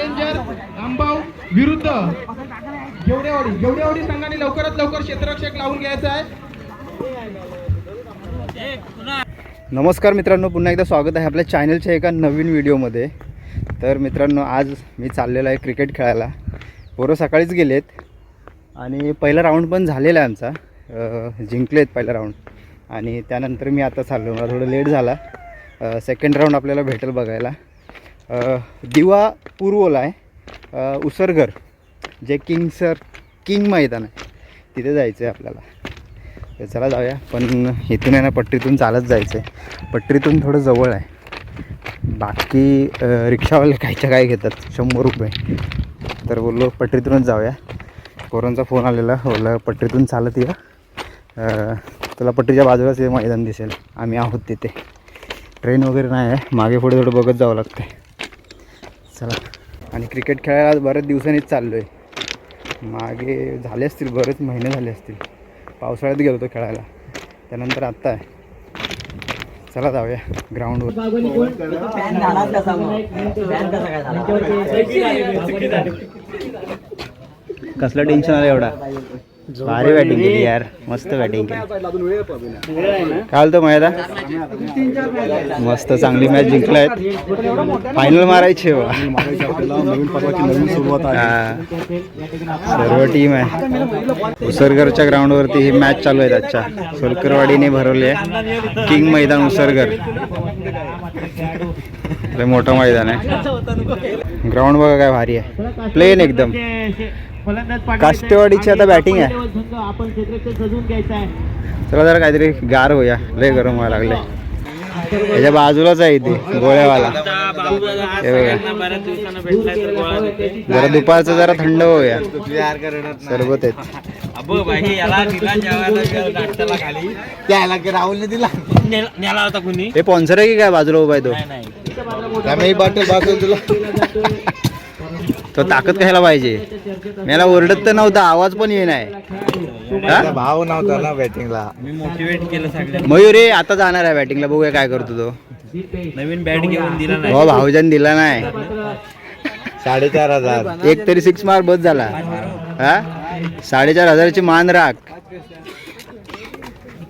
Challenger आंबाव विरुद्ध. जेवढेवाडी जेवढेवाडी संघाने लवकरात लवकर क्षेत्ररक्षक लावून घ्यायचं आहे. नमस्कार मित्रांनो पुन्हा एकदा स्वागत आहे आपल्या चॅनलच्या एका नवीन व्हिडिओमध्ये तर मित्रांनो आज मी चाललेलो आहे क्रिकेट खेळायला. पोरं सकाळीच गेलेत. आणि पहिला राऊंड पण झालेला आहे आमचा. जिंकलेत पहिला राऊंड आणि त्यानंतर मी आता चाललो. मला थोडं लेट झाला. सेकंड राऊंड आपल्याला भेटेल बघायला. दिवा पूर्वला आहे अं, उसरगर जे किंग सर किंग मैदान आहे. तिथे जायचं आहे आपल्याला. तर चला जाऊया. पण इथून आहे ना पट्टीतून चालत जायचं आहे पटरीतून थोडं जवळ आहे. बाकी रिक्षावाले कायच्या काय घेतात? शंभर रुपये. तर बोललो पटरीतूनच जाऊया. कोरोनाचा फोन आलेला. बोलला पटरीतून चालत या. तुला पट्टीच्या बाजूलाच मैदान दिसेल. आम्ही आहोत तिथे. ट्रेन वगैरे नाही आहे. मागे पुढे थोडं बघत जावं लागतं चला. आणि क्रिकेट खेळायला आज बऱ्याच दिवसांनीच चाललो आहे मागे झाले असतील बरेच महिने झाले असतील. पावसाळ्यात गेलो होतो खेळायला. त्यानंतर आत्ता आहे. चला जाऊया ग्राउंडवर कसलं टेन्शन आलं एवढा? भारी बॅटिंग केली यार. मस्त बॅटिंग केली. काय बोलतो मैदा मस्त चांगली मॅच जिंकलाय. फायनल मारायची. सर्व टीम आहे. उसरगरच्या ग्राउंडवरती ही मॅच चालू आहे आजच्या. सोलकरवाडीने भरवली आहे किंग मैदान उसरगर. लय मोठं मैदान आहे. ग्राउंड बघा काय भारी आहे. प्लेन एकदम. काष्टेवाडीची आता बॅटिंग आहे. चला जरा काहीतरी गार होऊया. लय गरम व्हायला लागले त्याच्या बाजूलाच आहे इथे गोळ्यावाला. जरा दुपारचं जरा थंड होऊया. सरबत आहेत. राहुलने दिला. नेला होता कुणी? हे स्पॉन्सर आहे की काय बाजूला उभा आहे तो? बॉटल बाटल तुला तो ताकद घ्यायला पाहिजे? मला ओरडत तर नव्हता आवाज पण ये नाही हा? भाव नव्हता ना बॅटिंगला मी मोटिवेट केलं मयूर आता जाणार आहे बॅटिंगला बघूया काय करतो तो. नवीन बॅट घेऊन दिला नाही. हो भाऊजन दिला नाही. साडेचार हजार. एक तरी सिक्स मार्क बस झाला. हा? साडेचार हजाराची मान राख.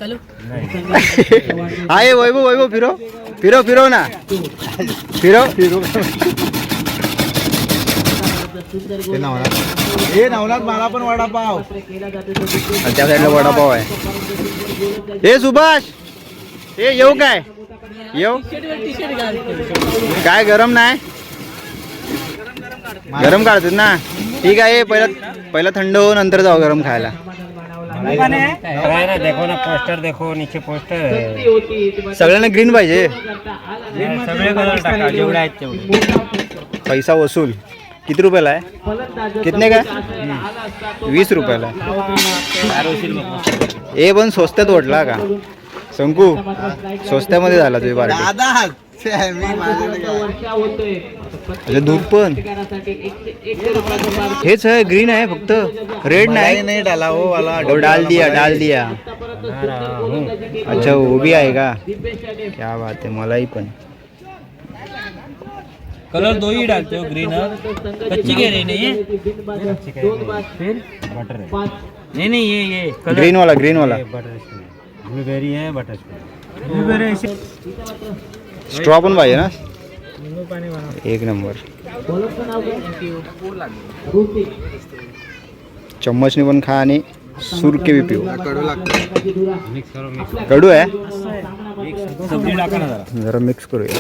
हा ये वैभव वैभव फिरो. फिरो फिरो ना. फिरो फिरो. हे नवनाथ हे नवनाथ मला पण वडापाव. त्या साईडला वडापाव आहे. हे सुभाष हे येऊ काय? येऊ? काय गरम नाही? गरम काढतात ना? ठीक आहे पहिला पहिला थंड हो नंतर जाऊ गरम खायला. देखो ना पोस्टर देखो नीचे पोस्टर सगळ्यांना ग्रीन पाहिजे. सगळे कलर टाका जेवढे आहेत तेवढे. पैसा वसूल. किती रुपयाला आहे? कितने काय वीस रुपयाला आहे. ए पण स्वस्तात ओढला का? शंकू स्वस्त्यामध्ये झाला तुझी पार्टी. दादा छे, मी माझ्याकडे काय? दूध पण? हेच आहे ग्रीन आहे फक्त. रेड नाही. नाही डाला हो वाला वो डाल दिया डाल दिया. अच्छा वो भी आएगा क्या बात है मलाई पण. कलर दो ही डालते हो ग्रीन और कच्ची कह रही नहीं है। फिर बटर है। नहीं नहीं ये ये कलर ग्रीन वाला ग्रीन वाला। बटर ब्लूबेरी है। बटर ब्लूबेरी स्ट्रॉ पण पाहिजे ना? एक नंबर। चम्मचने पण खा आणि सुरके बी पिऊ कडू आहे जरा। जरा मिक्स करूया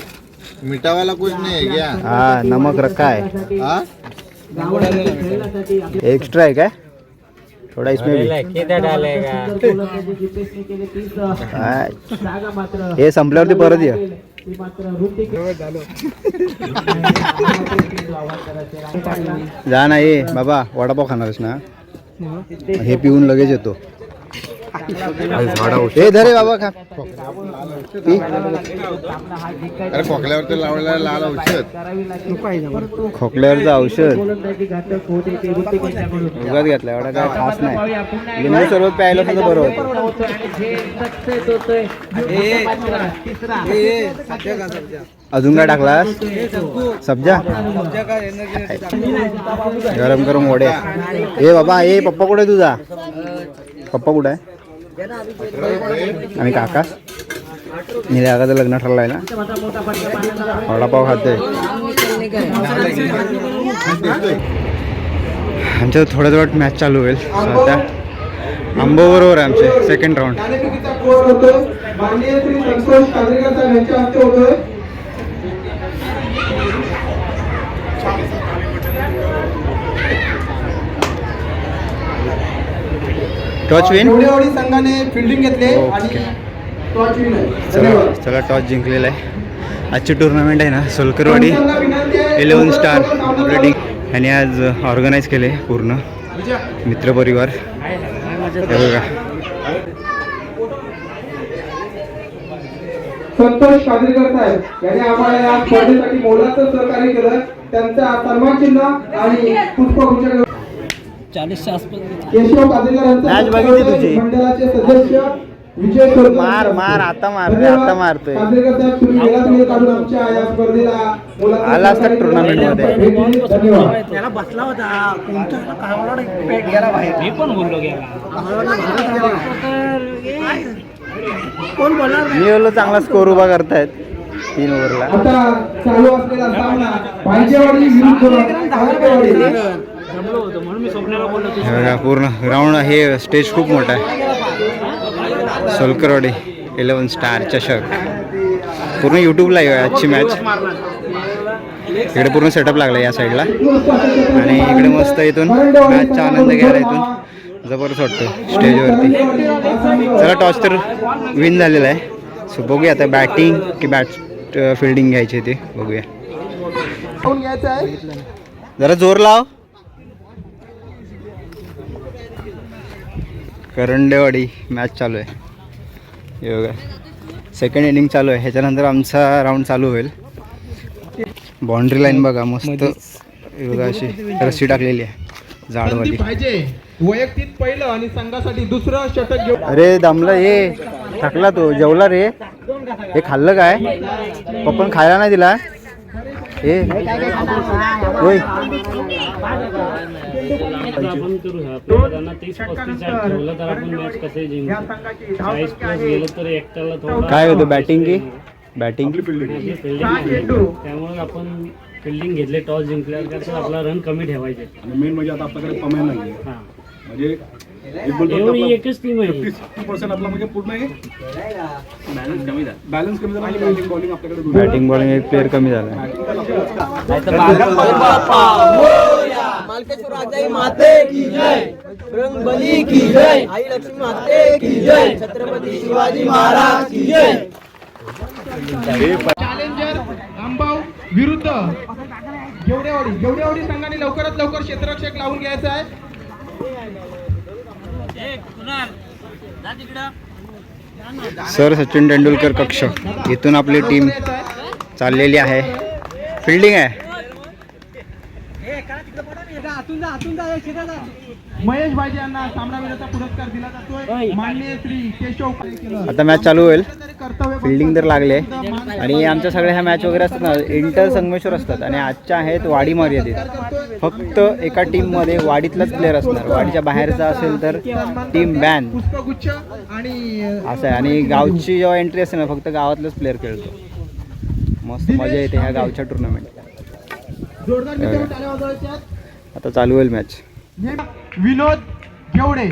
मिठावाला कुछ नाही आहे क्या? हा नमक रखा आहे. हा? एक्स्ट्रा आहे काय? थोडा इसमें भी. डालेगा? हे संपल्यावरती परत ये. जा ना ये बाबा वडापाव खाणारच ना? हे पिऊन लगेच येतो. हे धरे बाबा खा. अरे खोकल्यावर लावलेला लाल औषध. खोकल्यावरचं औषध. उगाच घेतलं एवढा काय खास नाही. लिंबू सरबत प्यायला सुद्धा बरं होतं. अजून काय टाकलास? सब्जा? गरम गरम वड्या ए बाबा ए पप्पा कुठे तुझा? पप्पा कुठे आहे? आणि काका. निल्या काकाचं लग्न ठरलंय ना. वडापाव खातोय आमच्या थोड्याच वेळात मॅच चालू होईल. सध्या आंबोबरोबर आहे आमचे सेकंड राऊंड नाणेफेकीचा कोड होतोय माननीय श्री संतोष कांद्रेकर साहेब यांच्या हस्ते होतोय टॉच विन? संघाने फिल्डिंग घेतले. आणि टॉच विन चला. चला टॉस जिंकलेला आहे. आजची टुर्नामेंट आहे ना सोलकरवाडी इलेवन स्टार रेटिंग ह्याने आज ऑर्गनाईज केले पूर्ण. मित्रपरिवार. हे बघा. संतोष कांद्रेकर साहेब यांनी आम्हाला या स्पर्धेसाठी मोलाचं सहकार्य केलं. त्यांचा सन्मान चिन्ह आणि पुष्पगुच्छ चाळीसच्या आसपास केशव कांद्रेकर यांचा मॅच बघितली तुझी? मंडळाचे सदस्य विजय सोलकर मार, मार, आता मारतोय. आता मारतोय. आला असता सहकार्य केलं. tournament मध्ये. भेट दिली. धन्यवाद. मी पण बोललो गेला मी बोललो चांगला स्कोर उभा करतायत. तीन ओव्हरला. आता चालू असलेला सामना. पाहिजेवाडी विरुद्ध बघा पूर्ण ग्राउंड हे स्टेज खूप मोठा आहे. सोलकरवाडी इलेवन स्टार चषक पूर्ण यूट्यूबला आहे आजची मॅच इकडे पूर्ण सेटअप लागला या साईडला आणि इकडे मस्त इथून मॅचचा आनंद घ्यायला इथून जबरदस्त वाटतो स्टेजवरती चला टॉस तर विन झालेला आहे. सो बघूया आता बॅटिंग की बॅट फिल्डिंग घ्यायची ती. बघूया. जरा जोर लाव. करंडेवाडी मॅच चालू आहे. हे बघा. सेकंड इनिंग चालू आहे. ह्याच्यानंतर आमचा राऊंड चालू होईल. बाउंड्री लाईन बघा मस्त. बघा अशी रस्सी टाकलेली आहे. झाडवाली पाहिजे. वैयक्तिक पहिलं आणि संघासाठी दुसरं षटक घेऊन अरे दमला ये. थकला तो. जेवला रे. हे खाल्लं काय? पप्पन खायला नाही दिला? हे. होय. आपण करू आपल्याला त्यांना तीस पस्तीस ठेवलं तर आपण मॅच कसे जिंकू? चाळीस प्लस गेलं तर एकट्याला थोडा काय होतं बॅटिंग की बॅटिंग. त्यामुळे आपण फिल्डिंग घेतले टॉस जिंकल्यावर कसं आपला रन कमी ठेवायचे. आणि मेन म्हणजे आता आपल्याकडे कमाई नाही हा. म्हणजे एकच टीम आहे. फिफ्टी पर्सेंट आपला म्हणजे पूर्ण आहे बॅलन्स कमी झाला. बॅलन्स कमी झाला आणि बॅटिंग बॉलिंग आपल्याकडे दोन्ही. बॅटिंग बॉलिंग एक प्लेअर कमी झाला मालकेश्वर राजाई माते की जय. रंगबली की जय. आई लक्ष्मी माते की जय. छत्रपती शिवाजी महाराज की जय. चॅलेंजर रामभाऊ विरुद्ध. गेवडेवाडी गेवडेवाडी संघाने लवकरात लवकर क्षेत्ररक्षक लावून घ्यायचं आहे. सर सचिन तेंडुलकर कक्ष इथून आपली टीम चाललेली आहे. फिल्डिंग आहे. महेश भाई यांना सामनावीराचा पुरस्कार दिला जातोय. माननीय श्री केशव केलं. आता मॅच चालू होईल. फिल्डिंग तर लागले. आणि आमच्या सगळ्या ह्या मॅच वगैरे असतात ना इंटर संगमेश्वर असतात आणि आजच्या आहेत वाडी मर्यादित फक्त एका टीममध्ये वाडीतलाच प्लेअर असणार. वाडीच्या बाहेरचा असेल तर टीम बॅन असं आहे. आणि गावची जेव्हा एंट्री असते ना फक्त गावातलाच प्लेअर खेळतो. मस्त मजा येते ह्या गावच्या टुर्नामेंटला आता चालू होईल मॅच हे विनोद गेवडे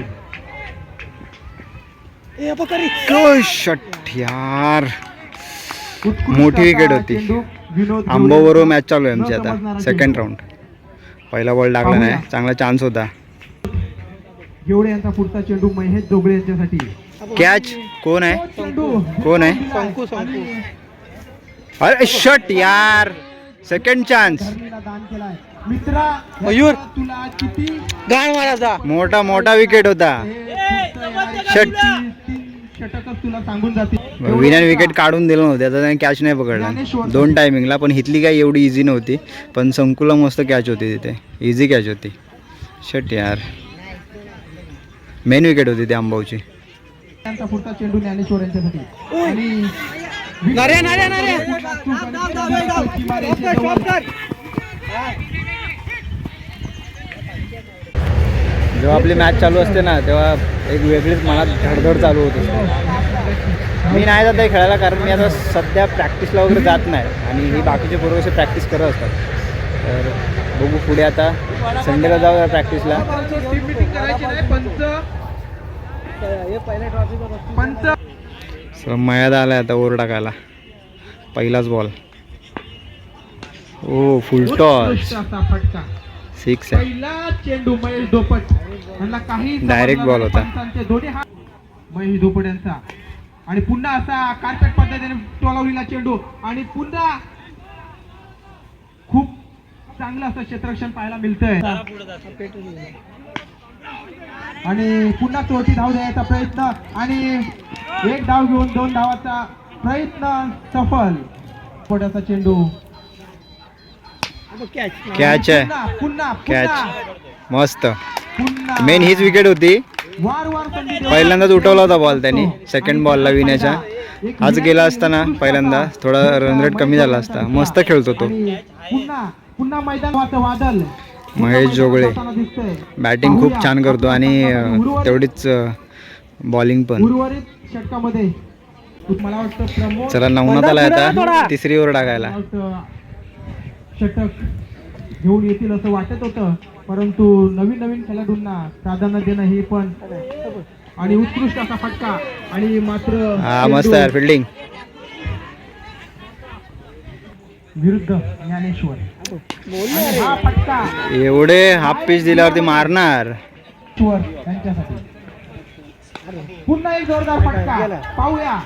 शट यार मोठी असा होती. आंबोबरोबर. मॅच चालू आहे आमची आता. सेकंड. राऊंड पहिला बॉल लागला नाही. चांगला चान्स होता. यांचा पुढचा चेंडू महेश जोगळे यांच्यासाठी. कॅच कोण आहे? कोण आहे? अरे शट यार. सेकंड चान्स दान केलाय. मयूर. तुला किती मोठा मोठा विकेट होता. हे षट तीन षटकच तुला सांगून जातील. विनर विकेट काढून दिलं नव्हतं आता त्याने कॅच नाही पकडला. दोन टायमिंगला पण हितली काय एवढी इझी नव्हती. पण संकुला मस्त कॅच होती तिथे. इझी कॅच होती. शट यार. मेन विकेट होती ती त्यांचा पुढचा चेंडू ज्ञानेश्वर यांच्यासाठी. जेव्हा आपली मॅच चालू असते ना तेव्हा एक वेगळीच मनात धडधड चालू होत असते. मी नाही जात आहे खेळायला कारण मी आता सध्या प्रॅक्टिसला वगैरे जात नाही आणि ही बाकीचे पोरं कसे प्रॅक्टिस करत असतात. तर बघू पुढे आता. संडेला जाऊया प्रॅक्टिसला सर मयाद आला आता ओर टाकायला पहिलाच बॉल ओ फुल टॉस सिक्स आहे पहिला चेंडू महेश धोपट. यांना काही Direct ball होता. दोन्ही महेश धोपट यांचा. आणि पुन्हा असा कार्पेट पद्धतीने टोलावलेला चेंडू. आणि पुन्हा खूप चांगलं असं क्षेत्ररक्षण पाहायला मिळतंय. आणि पुन्हा चौथी धाव द्यायचा प्रयत्न. आणि एक धाव घेऊन दोन धावाचा प्रयत्न सफल. पोट्याचा चेंडू. कॅच आहे. कॅच मस्त. मेन हीच विकेट होती. पहिल्यांदाच उठवला होता बॉल त्यांनी. सेकंड बॉलला विण्याच्या. आज गेला असताना पहिल्यांदा थोडा रन रेट कमी झाला असता. मस्त खेळतो तो. महेश जोगळे. बॅटिंग खूप. छान करतो आणि तेवढीच बॉलिंग पण. चला नवनाथ आला आता तिसरी ओव्हर टाकायला. षटक घेऊन येतील असं वाटत होतं परंतु नवीन नवीन खेळाडूंना प्राधान्य देणं हे पण आणि उत्कृष्ट असा फटका आणि मात्र हा मस्त फिल्डिंग विरुद्ध ज्ञानेश्वर. हा एवढे हाफ पिच दिल्यावरती मारणार. पुन्हा एक जोरदार फटका. पाहूया.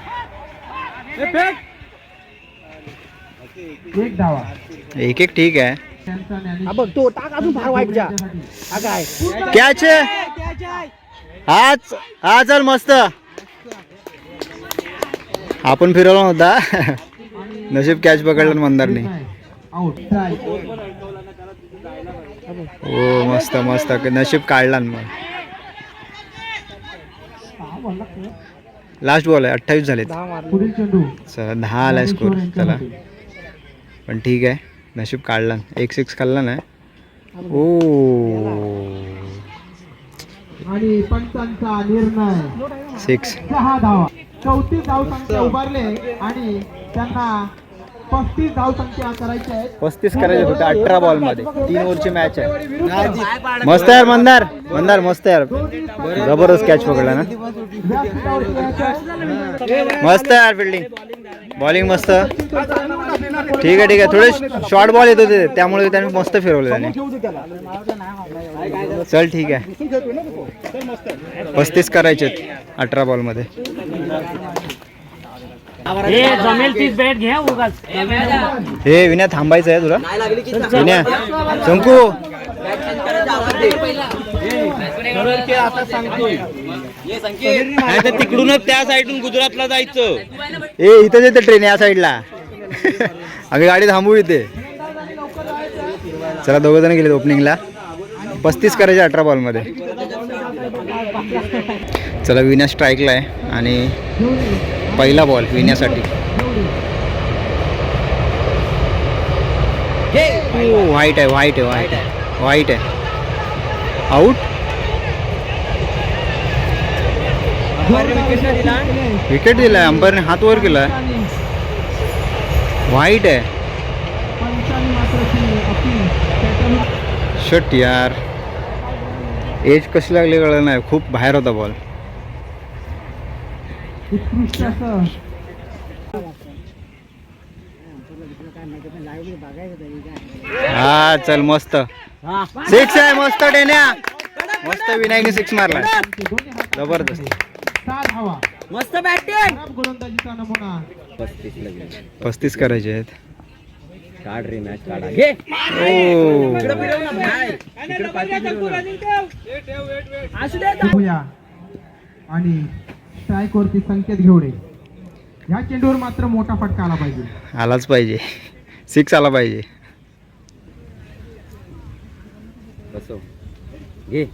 एक धावा. एक एक ठीक आहे. त्यांचा ज्ञानेश्वर बघ तो टाक अजून फार वाईटच्या यांच्यासाठी. हा काय? कॅच हा चल मस्त. आपण फिरवला नव्हता. नशीब कॅच पकडला मंदारने हो मस्त मस्त. नशीब काढला ना मग. लास्ट बॉल आहे. अठ्ठावीस चला दहा आलाय स्कोर चला. पण ठीक आहे. नशीब काढला. एक सिक्स खाल्ला नाही ओ आणि पंचांचा निर्णय. सिक्स सहा धावा. चौतीस धाव संख्या उभारले आणि त्यांना पस्तीस धाव संख्या पस्तीस करायचे होते अठरा बॉलमध्ये. तीन ओव्हरची मॅच आहे. मस्त यार मंदार. मंदार मस्त यार. जबरदस्त कॅच पकडला ना. मस्त यार फिल्डिंग बॉलिंग मस्त. ठीक आहे ठीक आहे. थोडे शॉर्ट बॉल येत होते त्यामुळे त्याने मस्त फिरवले त्याने. चल ठीक आहे. पस्तीस करायचे अठरा बॉलमध्ये. हे जमेल तीच बॅट घ्या उगाच. हे विनय थांबायचं आहे तुला? नाही लागली की विनय. शंकू. तिकडूनच त्या साईडून गुजरातला जायचं. ए इथंच येते ट्रेन या साईडला. आम्ही गाडी थांबू इथे. चला दोघं जण गेले ओपनिंगला पस्तीस करायचे अठरा बॉलमध्ये चला विन्या स्ट्राईकला आहे आणि पहिला बॉल विण्यासाठी व्हाईट आहे व्हाईट आहे व्हाईट आहे. व्हाईट आहे. आऊट विकेट दिलाय अंपायरने हात वर केलाय. व्हाईट आहे. शट यार. एज कशी लागली कळलं नाही. खूप बाहेर होता बॉल उत्कृष्ट असं हा चल मस्त. सिक्स आहे मस्त डेन्या. मस्त विनायकने सिक्स मारला. जबरदस्त. मस्त बॅटिंग खराब गोलंदाजीचा नमुना पस्तीस करायचे आहेत घे. ओ. बघूया. आणि स्ट्राईक वरती संकेत घेवडे. ह्या चेंडूवर मात्र मोठा फटका आला पाहिजे. आलाच पाहिजे. सिक्स आला पाहिजे. घे.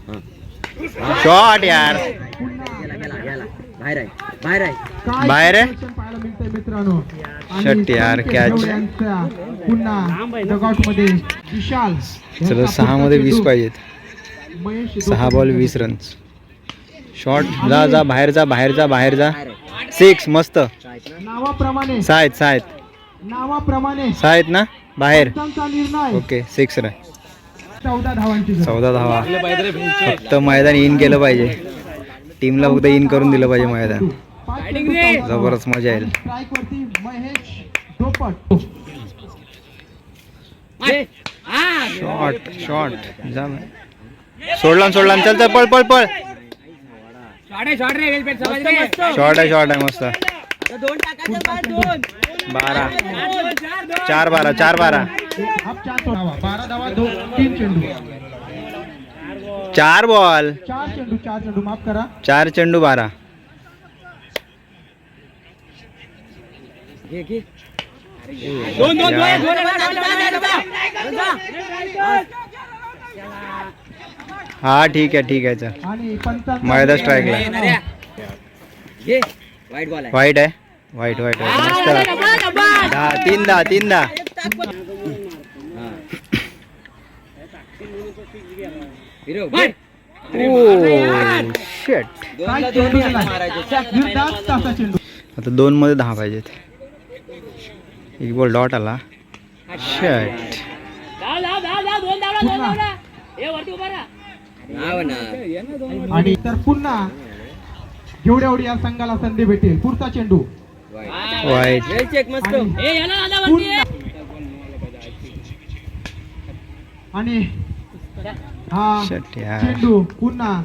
शॉट यार. बाहेर आहे बाहेर आहे. काय बाहेर आहे? situation पाहायला मिळतंय मित्रांनो. आणि षट यार, संकेत catch. घेवडे यांच्या पुन्हा डगआउटमध्ये विशाल. चलो यांचा सहा मध्ये वीस चेंडू. पाहिजेत. महेश सहा बॉल वीस रन्स शॉट जा जा बाहेर जा बाहेर जा बाहेर जा. सिक्स मस्त. नावाप्रमाणे. सहा आहेत सहा आहेत नावाप्रमाणे. सहा आहेत ना? बाहेर. ओके सिक्स रन चौदा धावा. फक्त मैदान इन केलं पाहिजे. टीमला फक्त इन करून दिलं पाहिजे मैदान. जबरदस्त मजा येईल. शॉट शॉट जा. सोडला सोडला न. चल चल पळ पळ पळ. शॉट आहे शॉट आहे मस्त दोन टाकायचं दोन बारा चार बारा चार बारा हाफ़ चार धावा बारा धावा दोन तीन चेंडू चार बॉल चार चेंडू चार चेंडू माफ़ करा चार चेंडू बारा दोन दोन या. हा ठीक आहे ठीक आहे चल. मैदा strike ला. घे वाईट आहे. वाईट आहे. वाईट दहा तीन दहा तीन दहा. चेंडू आता दोन मध्ये दहा पाहिजेत. एक बॉल डॉट आला. ना आणि तर पुन्हा जेवढ्या एवढी या संघाला संधी भेटेल. पुढचा चेंडू. आणि हा शट यार चेंडू पुन्हा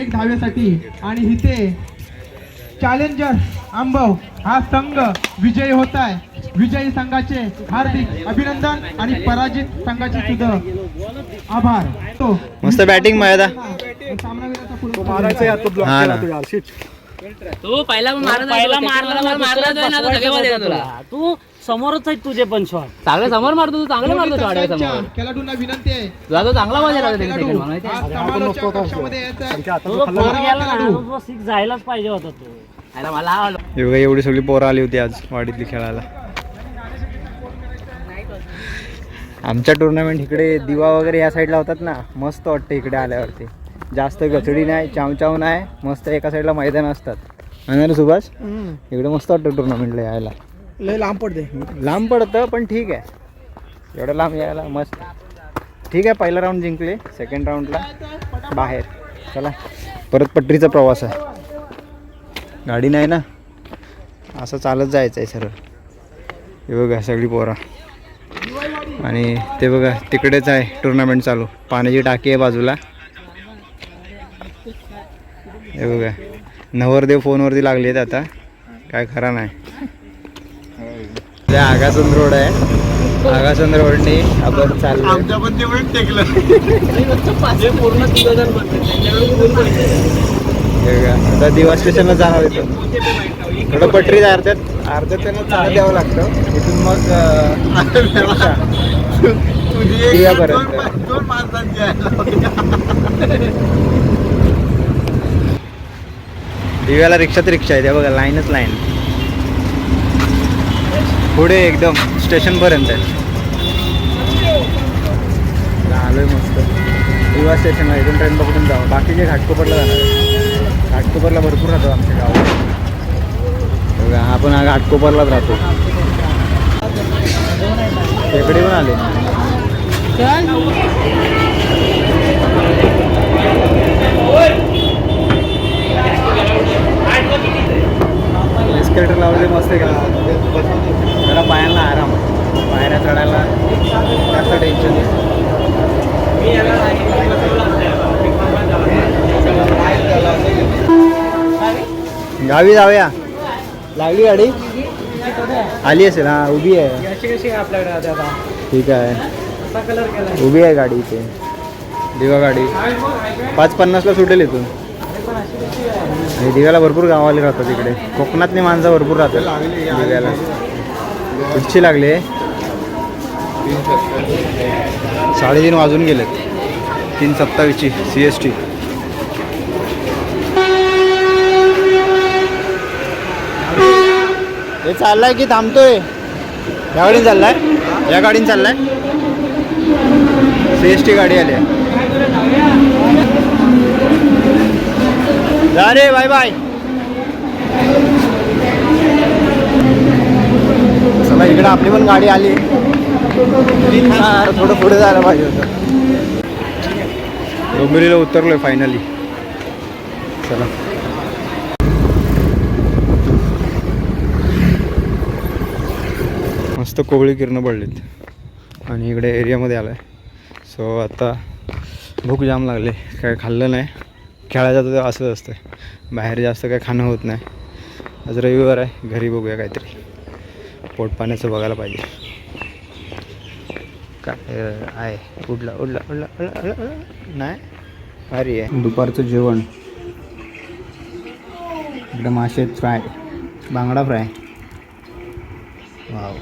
एक धावेसाठी आणि इथे चॅलेंजर आंबव हा संघ विजयी होत आहे विजयी संघाचे हार्दिक अभिनंदन आणि पराजित संघाचे सुद्धा आभार. तो मस्त batting मैदा. सामनावीराचा तो ना. पहिला पहिला मारला तू समोरच आहे तुझे पण शॉट चांगले समोर मारतो तू चांगले मारतो शॉट आहे समोर खेळाडूंना विनंती आहे. तुला तो चांगला मजा लागला खेळाडू, सेकंड माहिती समालोचक कक्षामध्ये यायचं आहे. त्यांच्या हातात तो तो खाल्ला. फोर ना. गेला ना खेळाडू. तो सिक्स जायलाच पाहिजे होता तो. अरे मला आवडलं हे बघा एवढी सगळी पोरं आली होती आज वाडीतली खेळायला. आमच्या टुर्नामेंट इकडे दिवा वगैरे या साईडला होतात ना मस्त वाटतं इकडे आल्यावरती. जास्त गचडी नाही चावचाव नाही मस्त एका साईडला मैदान असतात. रे सुभाष? इकडे मस्त वाटतं टुर्नामेंटला यायला. लय लांब पडते लांब पडतं पण ठीक आहे. एवढं लांब यायला मस्त. ठीक आहे पहिला राऊंड जिंकले सेकंड राऊंडला बाहेर. चला परत पटरीचा प्रवास आहे. गाडी नाही ना? असं चालत जायचं आहे सरळ. हे बघा सगळी पोरा. आणि ते बघा तिकडेच आहे टुर्नामेंट चालू. पाण्याची टाकी आहे बाजूला. हे बघा. नवरदेव फोनवरती लागले आहेत आता. काय खरा नाही. ते आगासुंद रोड आहे. आगासुंद रोडने आपण चाललो आता दिवा स्टेशनला जाणार येतो थोडं पटरी अर्ध्यात अर्ध्यात त्यांना चालत द्यावं लागतं. इथून मग अं, रिक्षा. तुझी एक दिव्यापर्यंत. दोन दोन माणसांची आहे दिव्याला रिक्षात रिक्षा आहे. त्या बघा लाईनच लाईन. पुढे एकदम स्टेशनपर्यंत आहे. आलोय मस्त. दिवा स्टेशनला इथून ट्रेन पकडून जाऊ बाकीचे घाटकोपरला जाणार आहे. घाटकोपरला भरपूर राहतो आमच्या गावात बघा आपण हा घाटकोपरलाच राहतो. इकडे पण आले. एस्केलेटर मस्त गेला म्हणजे जरा पायांना आराम. पायऱ्या चढायला जास्त टेन्शन गावी जाऊया. लागली गाडी? आली असेल हा उभी आहे. ठीक आहे. उभी आहे गाडी इथे. दिवा गाडी. पाच पन्नासला सुटेल इथून. आणि दिव्याला भरपूर गावाले राहतात इकडे. कोकणातली माणसं भरपूर राहतात दिव्याला. कुठची लागले. साडेतीन वाजून गेलेत. तीन सत्तावीसची सी एस टी हे चाललाय की थांबतोय? या गाडीने चाललाय? या गाडीने चाललाय? सी एस टी गाडी आली आहे. जा रे बाय बाय. चला इकडे आपली पण गाडी आली. थोडं पुढे जायला पाहिजे होतं. डोंबिवलीला उतरलोय फायनली चला. मस्त कोवळी किरणं पडलीत. आणि इकडे एरियामध्ये आलं आहे सो आता भूक जाम लागले. काय खाल्लं नाही. खेळायचं तर असंच असतं बाहेर जास्त काय खाणं होत नाही. आज रविवार आहे घरी बघूया काहीतरी. पोट पाण्याचं बघायला पाहिजे. काय आहे. उडला उडला उडला उडला उडला, उडला. नाही. भारी आहे. दुपारचं जेवण. इकडे मासे फ्राय. बांगडा फ्राय. वाव.